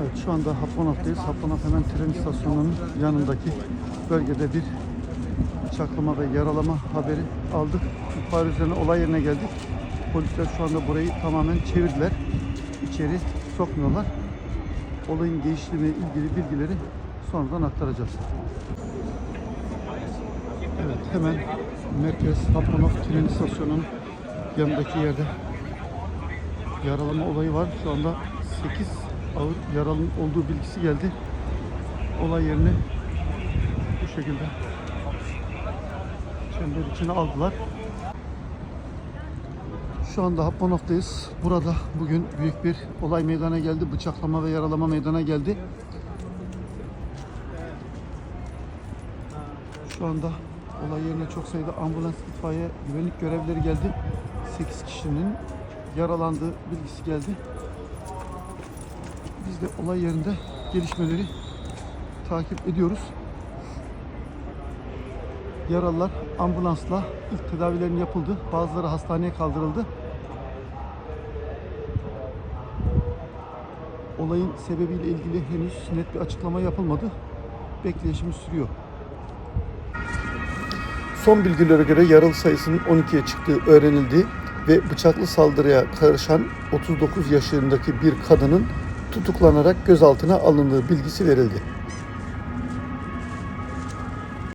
Evet şu anda Haponaf'tayız. Haponaf hemen tren istasyonunun yanındaki bölgede bir bıçaklama ve yaralama haberi aldık. İhbar üzerine olay yerine geldik. Polisler şu anda burayı tamamen çevirdiler. İçeri sokmuyorlar. Olayın gelişimiyle ilgili bilgileri sonradan aktaracağız. Evet hemen merkez Haponaf tren istasyonunun yanındaki yerde yaralama olayı var. Şu anda 8 ağır yaralının olduğu bilgisi geldi. Olay yerini bu şekilde çember içine aldılar. Şu anda Happonov'dayız. Burada bugün büyük bir olay meydana geldi. Bıçaklama ve yaralama meydana geldi. Şu anda olay yerine çok sayıda ambulans, itfaiye, güvenlik görevlileri geldi. 8 kişinin yaralandığı bilgisi geldi. Biz de olay yerinde gelişmeleri takip ediyoruz. Yaralılar ambulansla ilk tedavilerin yapıldı. Bazıları hastaneye kaldırıldı. Olayın sebebiyle ilgili henüz net bir açıklama yapılmadı. Bekleyişimiz sürüyor. Son bilgilere göre yaralı sayısının 12'ye çıktığı öğrenildi ve bıçaklı saldırıya karışan 39 yaşındaki bir kadının tutuklanarak gözaltına alındığı bilgisi verildi.